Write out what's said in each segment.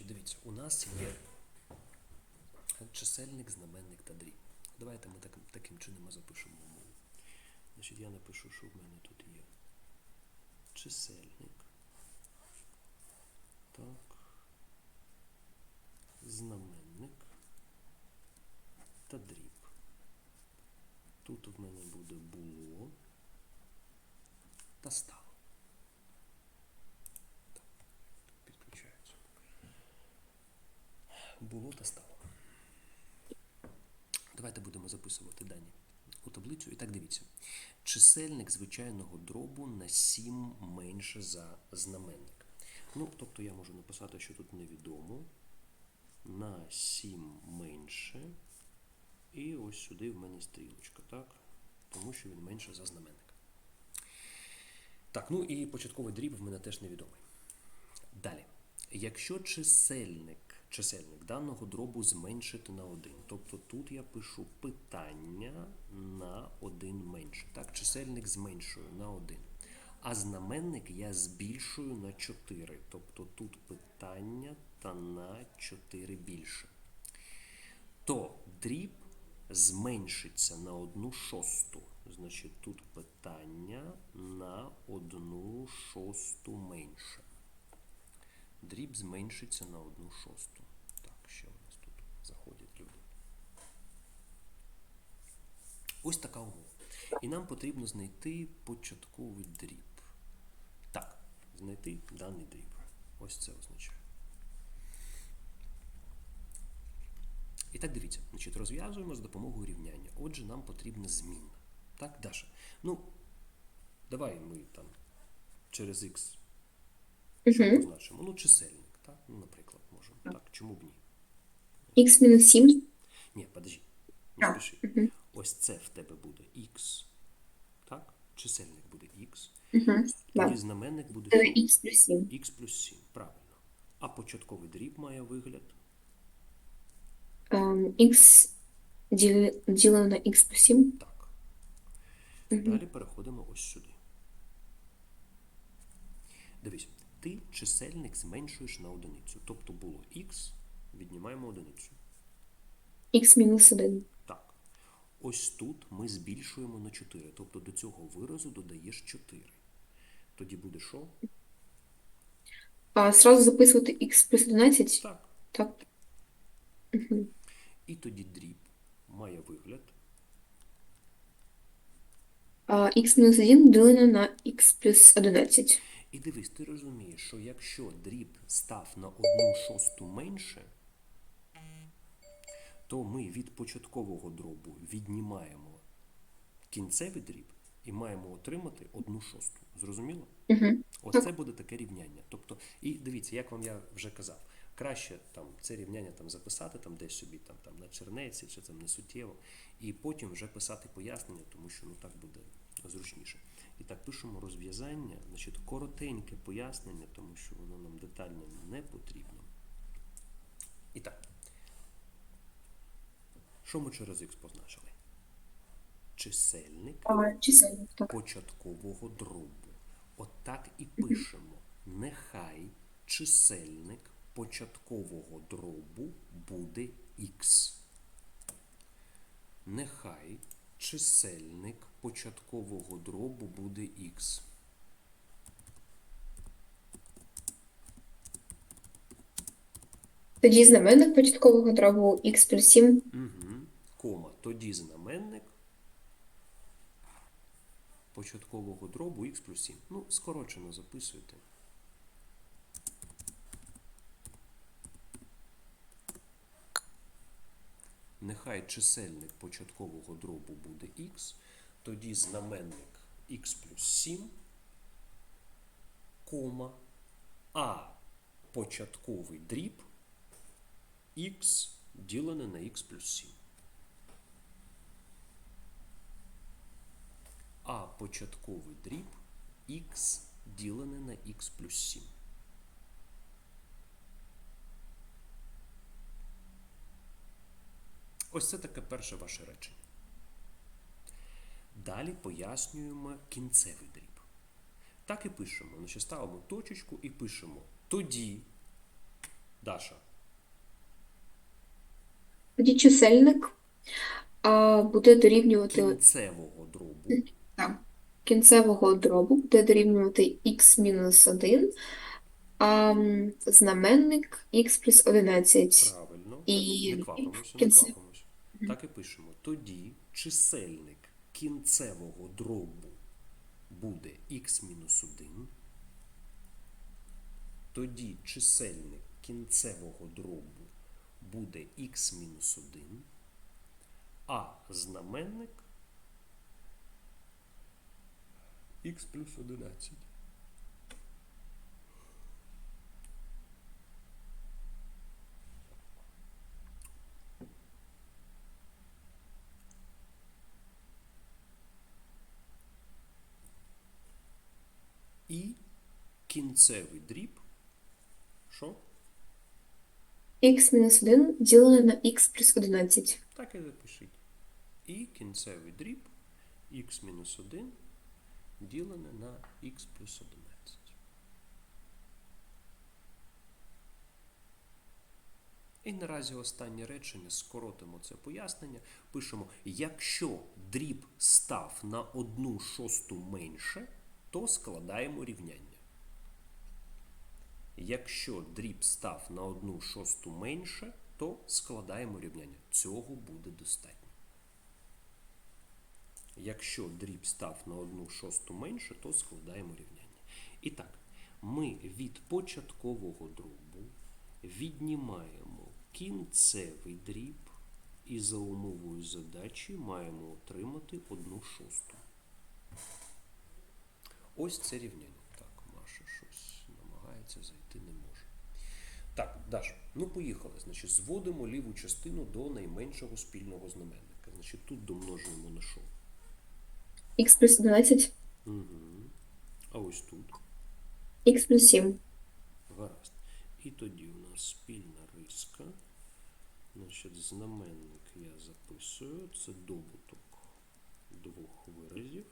Значить, дивіться, у нас є чисельник, знаменник та дріб. Давайте ми так, таким чином запишемо умову. Значить, я напишу, що в мене тут є чисельник. Так. Знаменник та дріб. Тут в мене буде було та стало. Так, підключається. Було та стало. Давайте будемо записувати дані у таблицю. І так дивіться. Чисельник звичайного дробу на 7 менше за знаменник. Ну, тобто я можу написати, що тут невідомо. На 7 менше. І ось сюди в мене стрілочка, так? Тому що він менше за знаменник. Так, ну і початковий дріб в мене теж невідомий. Далі. Якщо чисельник, чисельник даного дробу зменшити на 1, тобто тут я пишу питання на 1 менше. Так, чисельник зменшую на 1. А знаменник я збільшую на 4. Тобто тут питання та на 4 більше. То дріб зменшиться на 1 шосту. Значить, тут питання на 1 шосту менше. Дріб зменшиться на 1 шосту. Так, ще у нас тут заходять люди. Ось така умова. І нам потрібно знайти початковий дріб. Так, знайти даний дріб. Ось це означає. І так дивіться, значить, розв'язуємо з допомогою рівняння. Отже, нам потрібна змінна. Так, Даша? Ну, давай ми там через х Угу. позначимо. Ну, чисельник, так? Ну, наприклад, можемо. Так, чому б ні? Х мінус 7. Ні, подожди, не А, спіши. мгм. Ось це в тебе буде х, так? Чисельник буде х. Угу. Тоді знаменник буде що? х плюс 7. х плюс 7, правильно. А початковий дріб має вигляд. Ем, Х ділено ділено на х плюс 7. Так. Далі переходимо ось сюди. Дивись, ти чисельник зменшуєш на одиницю. Тобто було х, віднімаємо одиницю. Х мінус 1. Так. Ось тут ми збільшуємо на 4. Тобто до цього виразу додаєш 4. Тоді буде що? А сразу записувати х плюс 11? Так. Так. Угу. І тоді дріб має вигляд. А х мінус 1 ділено на х плюс 11. І дивись, ти розумієш, що якщо дріб став на одну шосту менше, то ми від початкового дробу віднімаємо кінцевий дріб і маємо отримати одну шосту. Зрозуміло? Угу. Ось це буде таке рівняння. Тобто, і дивіться, як вам я вже казав, краще там це рівняння там записати там десь собі там, там на чернеці чи там не суттєво, і потім вже писати пояснення, тому що ну так буде зручніше. І так пишемо розв'язання, значить коротеньке пояснення, тому що воно нам детально не потрібно. І так, що ми через х позначили? Чисельник чисельник, так. початкового дробу. Отак і пишемо. Нехай чисельник початкового дробу буде х. Нехай чисельник початкового дробу буде х. Тоді знаменник початкового дробу х плюс 7. Угу. Кома. Тоді знаменник початкового дробу х плюс 7. Ну, скорочено записуйте. Нехай чисельник початкового дробу буде х, тоді знаменник х плюс 7, кома, а початковий дріб х ділене на х плюс 7. А початковий дріб х ділене на х плюс 7. Ось це таке перше ваше речення. Далі пояснюємо кінцевий дріб. Так і пишемо. Значить, ставимо точечку і пишемо. Тоді Даша. Тоді чисельник а, буде дорівнювати Кінцевого дробу. так, кінцевого дробу, буде дорівнювати х-1, а знаменник х плюс 11. Правильно. І Не квапимося, не квапимося. Так і пишемо. Тоді чисельник кінцевого дробу буде х-1. Тоді чисельник кінцевого дробу буде х мінус 1. А знаменник х плюс 11. І кінцевий дріб. Що? х мінус 1 ділене на х плюс 11. Так і запишіть. І кінцевий дріб х мінус 1 ділене на х плюс 11. І наразі останнє речення скоротимо це пояснення. Пишемо: якщо дріб став на одну шосту менше, то складаємо рівняння. Якщо дріб став на одну шосту менше, то складаємо рівняння. Цього буде достатньо. Якщо дріб став на одну шосту менше, то складаємо рівняння. І так, ми від початкового дробу віднімаємо кінцевий дріб і за умовою задачі маємо отримати одну шосту. Ось це рівняння. Так, Маша щось намагається зайти. Так, Даш, ну поїхали. Значить, зводимо ліву частину до найменшого спільного знаменника. Значить, тут домножуємо на що? х плюс 11, Угу. А ось тут. х плюс 7. Гаразд. І тоді у нас спільна риска. Значить, знаменник я записую. Це добуток двох виразів.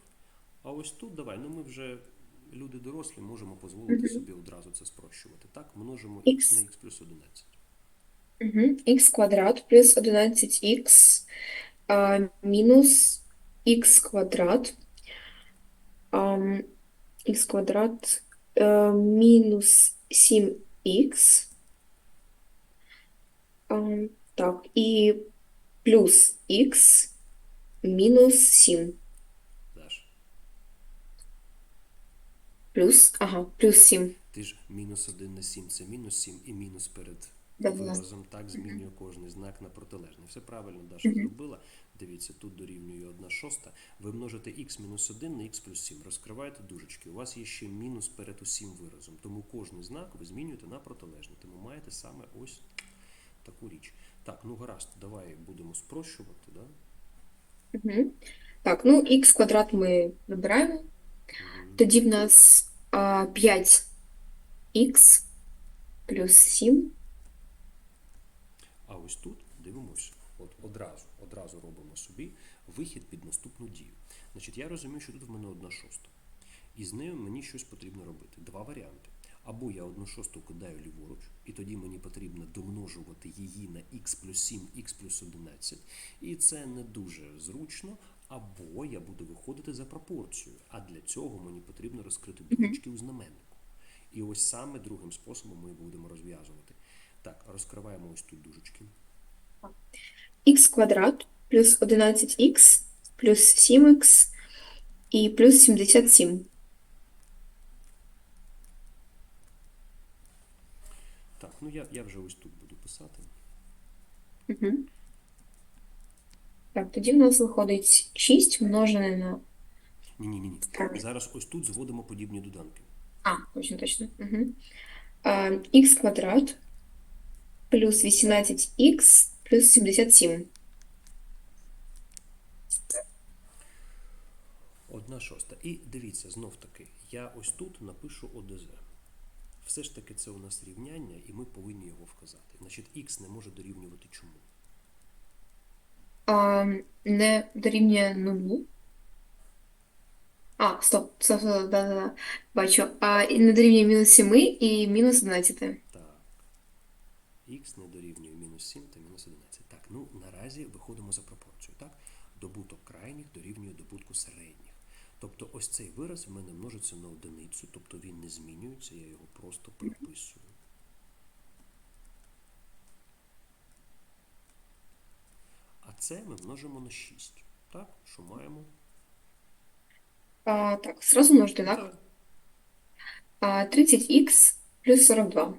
А ось тут давай, ну ми вже люди дорослі, можемо дозволити собі одразу це спрощувати. Так, множимо х на х плюс 11. Угу. х квадрат плюс 11х а, мінус х квадрат. ам, х квадрат е, мінус 7х. Ам, так, і плюс х мінус 7. Даш, Плюс, ага, плюс 7. ти ж мінус 1 на 7 це мінус 7 і мінус перед Да, виразом так змінює кожний знак на протилежний. Все правильно Даша зробила. Дивіться, тут дорівнює 1 шоста. Ви множите х мінус 1 на х плюс 7. Розкриваєте дужечки. У вас є ще мінус перед усім виразом. Тому кожний знак ви змінюєте на протилежний. Тому маєте саме ось таку річ. Так, ну гаразд, давай будемо спрощувати. Да? Угу. Так, ну х квадрат ми вибираємо. Тоді в нас а, 5х плюс 7. А ось тут дивимося. От одразу, одразу робимо собі вихід під наступну дію. Значить, я розумію, що тут в мене одна шоста. І з нею мені щось потрібно робити. Два варіанти. Або я одну шосту кидаю ліворуч, і тоді мені потрібно домножувати її на х плюс 7, х плюс 11. І це не дуже зручно. Або я буду виходити за пропорцією. А для цього мені потрібно розкрити дужечки у знаменнику. І ось саме другим способом ми будемо розв'язувати. Так, розкриваємо ось тут дужечки. х квадрат плюс 11х плюс 7х і плюс 77. Так, ну я, я вже ось тут буду писати. Угу. Так, тоді в нас виходить 6 множене на... Ні, ні, ні, ні. Зараз ось тут зводимо подібні доданки. А, точно, точно. Угу. Х квадрат плюс 18х плюс 77. Одна шоста. І дивіться, знов таки, я ось тут напишу ОДЗ. Все ж таки це у нас рівняння, і ми повинні його вказати. Значить, х не може дорівнювати чому? А, не дорівнює нулю. А, стоп, стоп, стоп, да, да, да. Бачу. А, не дорівнює мінус 7 і мінус 11. Так. х не дорівнює мінус 7 та мінус 11. Так, ну наразі виходимо за пропорцію, так? Добуток крайніх дорівнює добутку середніх. Тобто ось цей вираз в мене множиться на одиницю, тобто він не змінюється, я його просто переписую. А це ми множимо на 6. Так, що маємо? А, так, сразу множити, так? А, 30х плюс 42.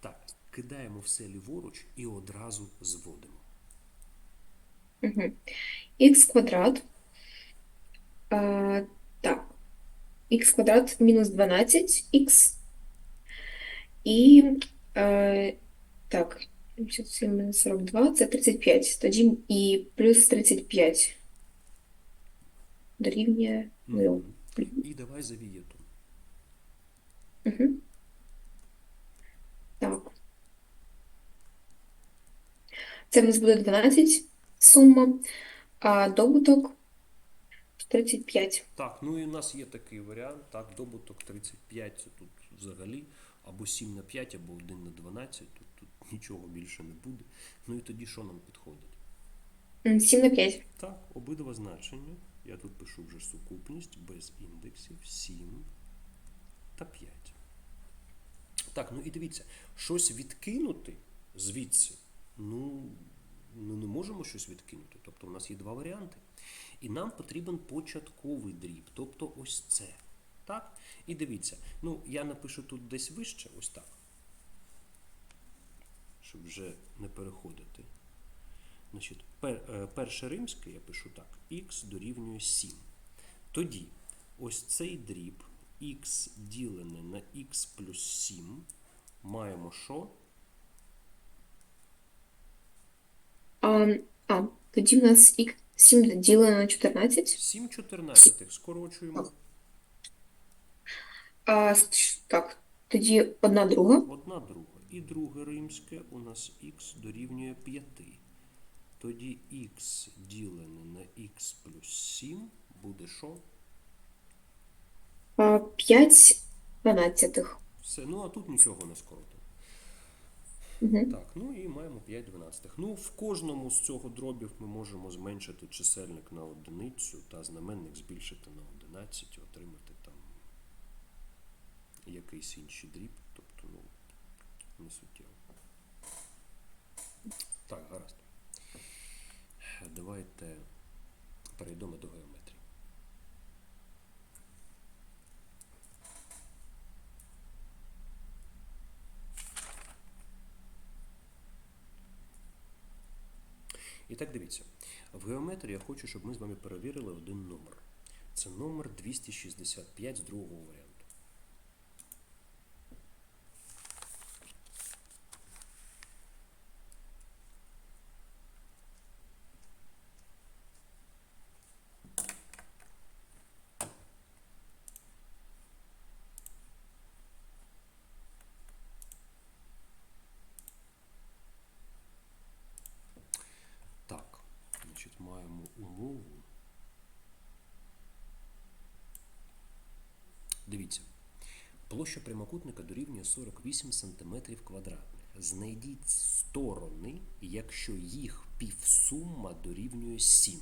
Так, кидаємо все ліворуч і одразу зводимо. Угу. х квадрат. А, так. х квадрат мінус 12х. І е, так, 77 мінус 42 це 35. Тоді і плюс 35 дорівнює 0. Мгм. І давай завієту. Угу. Так. Це в нас буде 12 сума, а добуток 35. Так, ну і в нас є такий варіант, так, добуток 35 це тут взагалі або 7 на 5, або 1 на 12, тут, тут нічого більше не буде. Ну і тоді що нам підходить? М, 7 на 5. Так, обидва значення. Я тут пишу вже сукупність без індексів 7 та 5. Так, ну і дивіться, щось відкинути звідси. Ну, ну не можемо щось відкинути. Тобто у нас є два варіанти. І нам потрібен початковий дріб, тобто ось це. Так? І дивіться, ну я напишу тут десь вище, ось так. Щоб вже не переходити. Значить, пер, е, перше римське я пишу так: х дорівнює 7. Тоді ось цей дріб х ділене на х плюс 7 маємо що? А, а, тоді в нас х 7 ділено на 14. 7 чотирнадцятих скорочуємо. А, так, тоді одна друга. Одна друга. І друге римське у нас х дорівнює 5. Тоді х ділене на х плюс 7 буде що? А, 5 дванадцятих. Все. Ну а тут нічого не скоротимо. Угу. Так, ну і маємо 5 дванадцятих. Ну, в кожному з цього дробів ми можемо зменшити чисельник на одиницю та знаменник збільшити на 11 і отримати там якийсь інший дріб. Не суттєво. Так, гаразд. Давайте перейдемо до геометрії. І так дивіться. В геометрії я хочу, щоб ми з вами перевірили один номер. Це номер 265 з другого варіанту. Так, значить, маємо умову. Дивіться. Площа прямокутника дорівнює 48 см квадратних. Знайдіть сторони, якщо їх півсума дорівнює 7.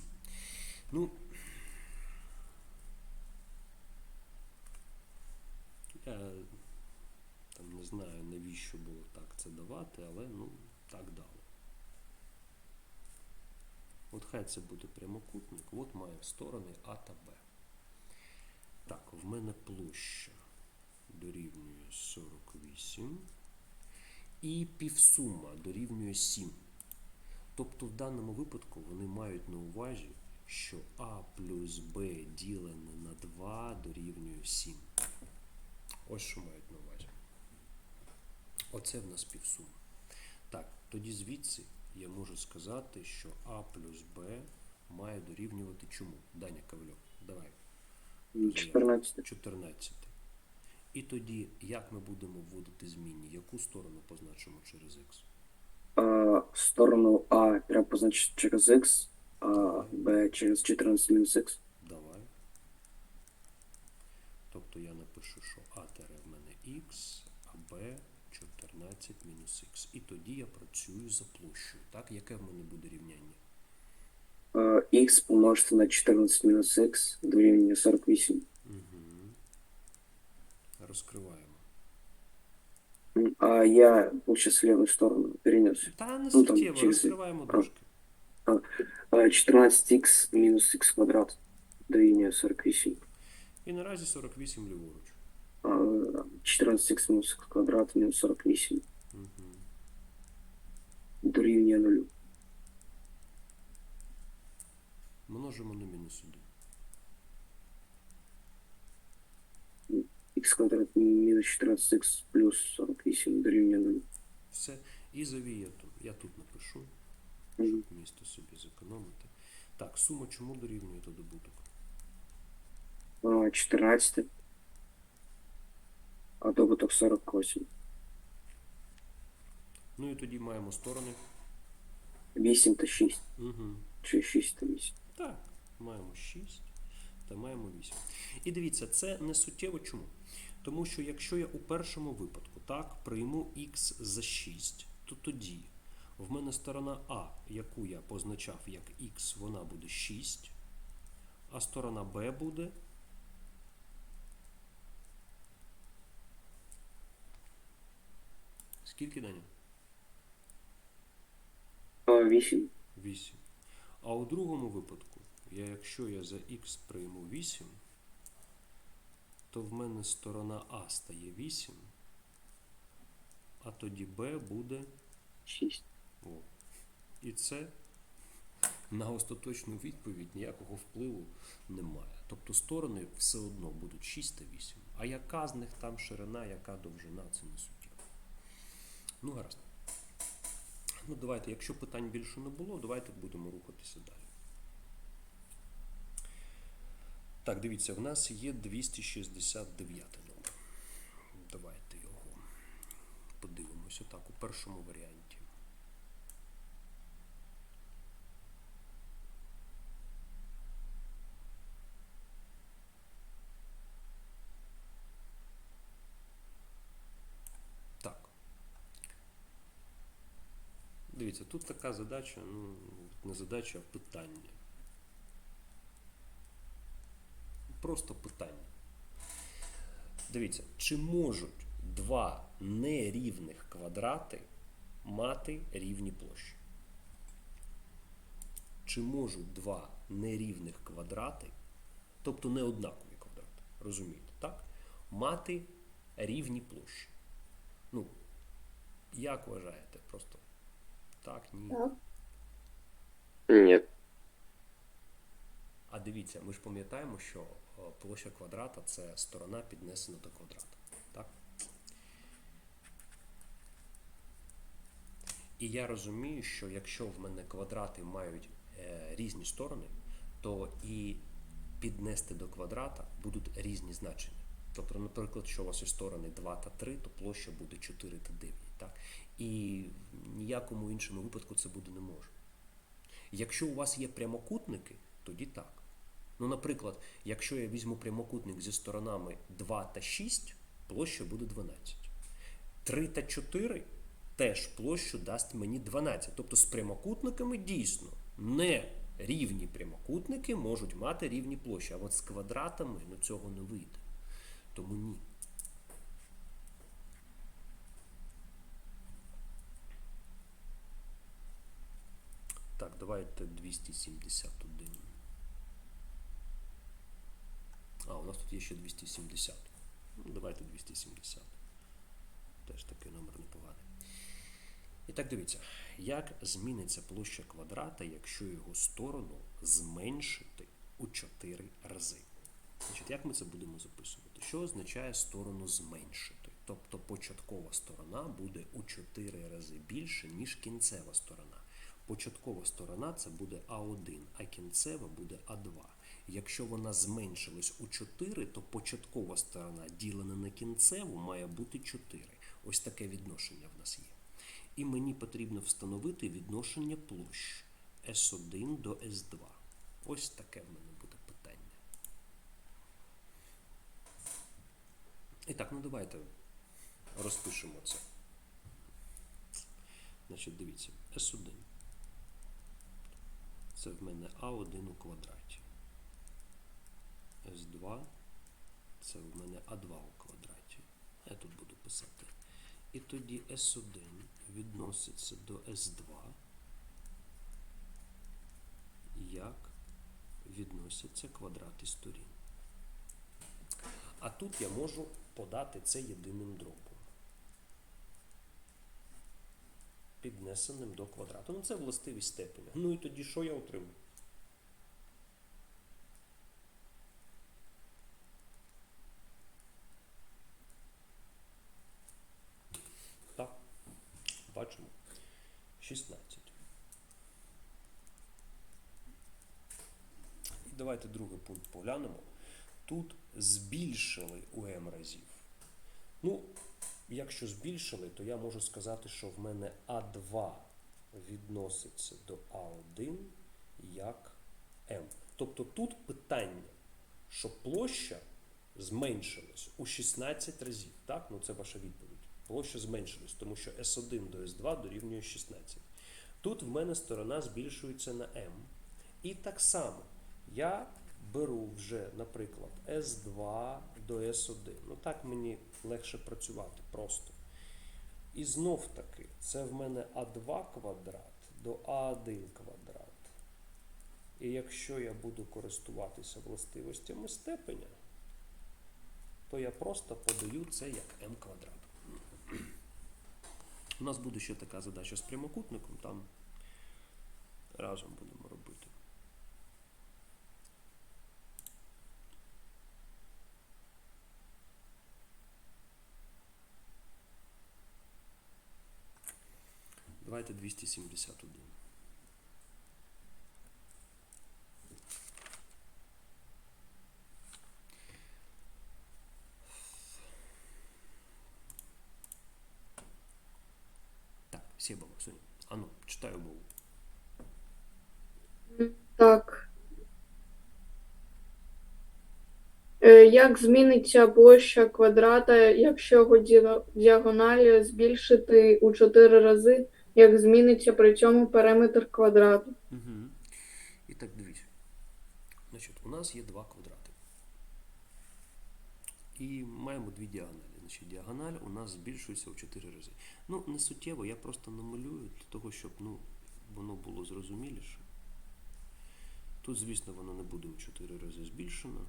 Ну, я там не знаю, навіщо було так це давати, але ну, так дало. От хай це буде прямокутник, от має сторони А та Б. Так, в мене площа дорівнює 48 і півсума дорівнює 7. Тобто в даному випадку вони мають на увазі, що А плюс Б ділене на 2 дорівнює 7. Ось що мають на увазі. Оце в нас півсума. Так, тоді звідси я можу сказати, що А плюс Б має дорівнювати чому? Даня Кавельов, давай. 14. 14. І тоді, як ми будемо вводити змінні? Яку сторону позначимо через х? А, сторону А треба позначити через X, а Б через 14 мінус X. Давай. Тобто я напишу, що А тере в мене х, а Б 14. 14 мінус х. І тоді я працюю за площею. Так, яке в мене буде рівняння? Х помножити на 14 мінус х дорівнює 48. Розкриваємо. М, А я, получается, в левую сторону перенес. Та не Ну, там суттєво, через- розкриваємо а. дужки. Е, 14х мінус х квадрат дорівнює 48. І наразі 48 ліворуч. А, 14х мінус х квадрат мінус 48 дорівнює 0. Множимо на мінус 1. Х квадрат мінус 14х плюс 48 дорівнює 0. Все. І за вієтом. Я тут напишу, щоб місто собі зекономити. Так, сума чому дорівнює то добуток? 14. А добуток 48. Ну і тоді маємо сторони. 8 та 6. Угу. Чи 6 та 8. Так, маємо 6 та маємо 8. І дивіться, це не суттєво чому? Тому що якщо я у першому випадку так прийму х за 6, то тоді в мене сторона А, яку я позначав як х, вона буде 6, а сторона Б буде. Скільки Даня? 8. 8. А у другому випадку, я, якщо я за х прийму 8, то в мене сторона А стає 8, а тоді Б буде 6. О. І це на остаточну відповідь ніякого впливу немає. Тобто сторони все одно будуть 6 та 8. А яка з них там ширина, яка довжина, це не суттєво. Ну, гаразд. Ну, давайте, якщо питань більше не було, давайте будемо рухатися далі. Так, дивіться, в нас є 269 номер. Давайте його подивимося так у першому варіанті. Так. Дивіться, тут така задача, ну, не задача, а питання. Просто питання. Дивіться, чи можуть два нерівних квадрати мати рівні площі? Чи можуть два нерівних квадрати, тобто не однакові квадрати, розумієте, так? Мати рівні площі? Ну, як вважаєте? Просто так, ні. Так. А дивіться, ми ж пам'ятаємо, що е, площа квадрата це сторона піднесена до квадрата. Так? І я розумію, що якщо в мене квадрати мають е, різні сторони, то і піднести до квадрата будуть різні значення. Тобто, наприклад, що у вас є сторони 2 та 3, то площа буде 4 та 9. Так? І в ніякому іншому випадку це буде не може. Якщо у вас є прямокутники, тоді так. Ну, наприклад, якщо я візьму прямокутник зі сторонами 2 та 6, площа буде 12. 3 та 4 теж площу дасть мені 12. Тобто з прямокутниками дійсно не рівні прямокутники можуть мати рівні площі. А от з квадратами ну, цього не вийде. Тому ні. Так, давайте 271. А, у нас тут є ще 270. Ну, давайте 270. Теж такий номер непоганий. І так дивіться, як зміниться площа квадрата, якщо його сторону зменшити у 4 рази. Значить, як ми це будемо записувати? Що означає сторону зменшити? Тобто початкова сторона буде у 4 рази більше, ніж кінцева сторона. Початкова сторона це буде А1, а кінцева буде А2. Якщо вона зменшилась у 4, то початкова сторона ділена на кінцеву має бути 4. Ось таке відношення в нас є. І мені потрібно встановити відношення площ S1 до S2. Ось таке в мене буде питання. І так, ну давайте розпишемо це. Значить, дивіться, S1. Це в мене А1 у квадраті. S2 це в мене А2 у квадраті. Я тут буду писати. І тоді S1 відноситься до S2 як відносяться квадрати сторін. А тут я можу подати це єдиним дробом. Піднесеним до квадрату. Ну це властивість степеня. Ну і тоді що я отримую? Так, бачимо. 16. І давайте другий пункт поглянемо. Тут збільшили у m разів. Ну, якщо збільшили, то я можу сказати, що в мене А2 відноситься до А1 як m. Тобто тут питання, що площа зменшилась у 16 разів. Так? Ну, це ваша відповідь. Площа зменшилась, тому що S1 до S2 дорівнює 16. Тут в мене сторона збільшується на m. І так само я беру вже, наприклад, S2 до S1. Ну так мені легше працювати просто. І знов таки, це в мене А2 квадрат до А1 квадрат. І якщо я буду користуватися властивостями степеня, то я просто подаю це як m квадрат. У нас буде ще така задача з прямокутником, там разом будемо робити. Давайте 271. Так, Себова, Соня. Ану, читаю мову. Так. Е, Як зміниться площа квадрата, якщо його ді- діагональ збільшити у 4 рази, як зміниться при цьому периметр квадрату? Угу. І так дивіться. Значить, у нас є два квадрати. І маємо дві діагоналі. Значить, діагональ у нас збільшується у 4 рази. Ну, не суттєво, я просто намалюю для того, щоб ну, воно було зрозуміліше. Тут, звісно, воно не буде у 4 рази збільшено.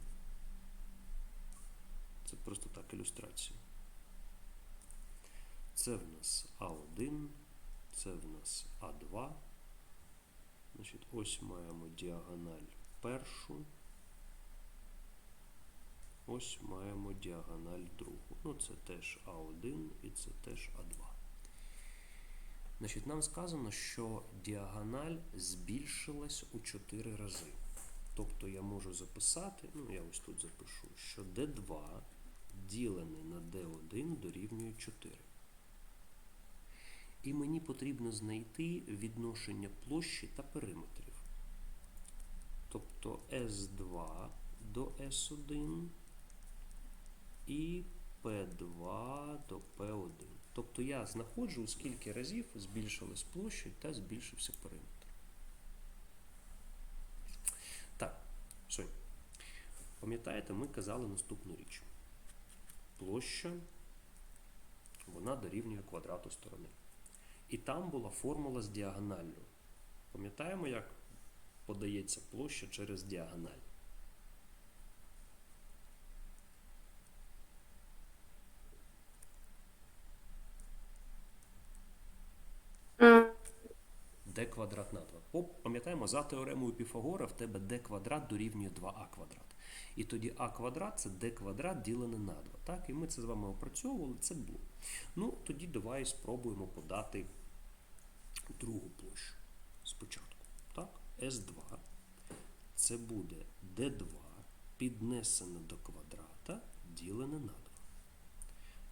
Це просто так ілюстрація. Це в нас А1, це в нас А2. Значить, ось маємо діагональ першу. Ось маємо діагональ другу. Ну, це теж А1 і це теж А2. Значить, нам сказано, що діагональ збільшилась у 4 рази. Тобто я можу записати, ну я ось тут запишу, що D2 ділене на D1 дорівнює 4. І мені потрібно знайти відношення площі та периметрів. Тобто S2 до S1 і P2 до P1. Тобто я знаходжу, скільки разів збільшилась площа та збільшився периметр. Так, Сонь, пам'ятаєте, ми казали наступну річ. Площа, вона дорівнює квадрату сторони. І там була формула з діагоналлю. Пам'ятаємо, як подається площа через діагональ? D квадрат на 2. Пам'ятаємо, за теоремою Піфагора в тебе d квадрат дорівнює 2а квадрат. І тоді а квадрат це d квадрат ділене на 2. Так? І ми це з вами опрацьовували, це було. Ну, тоді давай спробуємо подати другу площу спочатку. Так? S2 це буде d2 піднесене до квадрата ділене на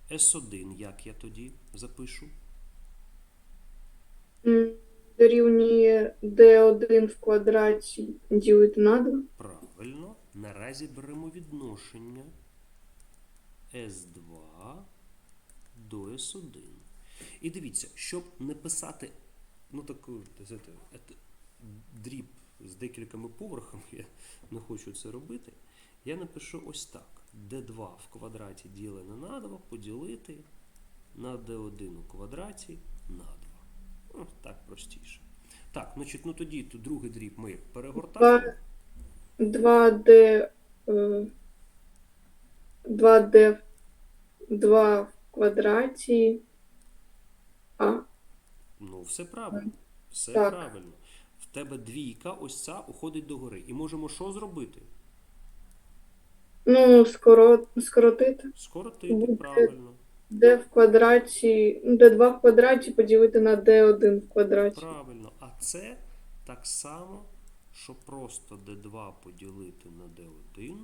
2. S1, як я тоді запишу? Дорівнює D1 в квадраті ділити на 2. Правильно, наразі беремо відношення S2 до S1. І дивіться, щоб не писати ну таку знаєте, ет- дріб з декількома поверхами, я не хочу це робити. Я напишу ось так: d2 в квадраті ділене на 2 поділити на d1 у квадраті на 2. Ну, так простіше. Так, значить, ну тоді то другий дріб ми перегортаємо. 2D, е, 2D, 2 в квадраті. А, Ну, все правильно. Все Так. правильно. В тебе двійка, ось ця уходить догори. І можемо що зробити? ну, скоро, скоротити. Скоротити, Буде. правильно. D в квадраті, ну, D2 в квадраті поділити на D1 в квадраті. Правильно. А це так само, що просто d2 поділити на d1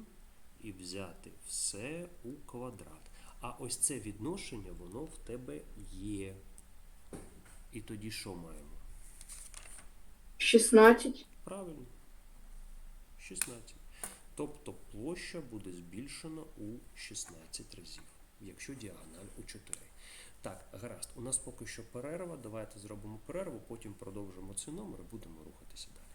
і взяти все у квадрат. А ось це відношення, воно в тебе є. І тоді що маємо? 16. Правильно. 16. Тобто площа буде збільшена у 16 разів, якщо діагональ у 4. Так, гаразд. У нас поки що перерва. Давайте зробимо перерву, потім продовжимо ці номери, будемо рухатися далі.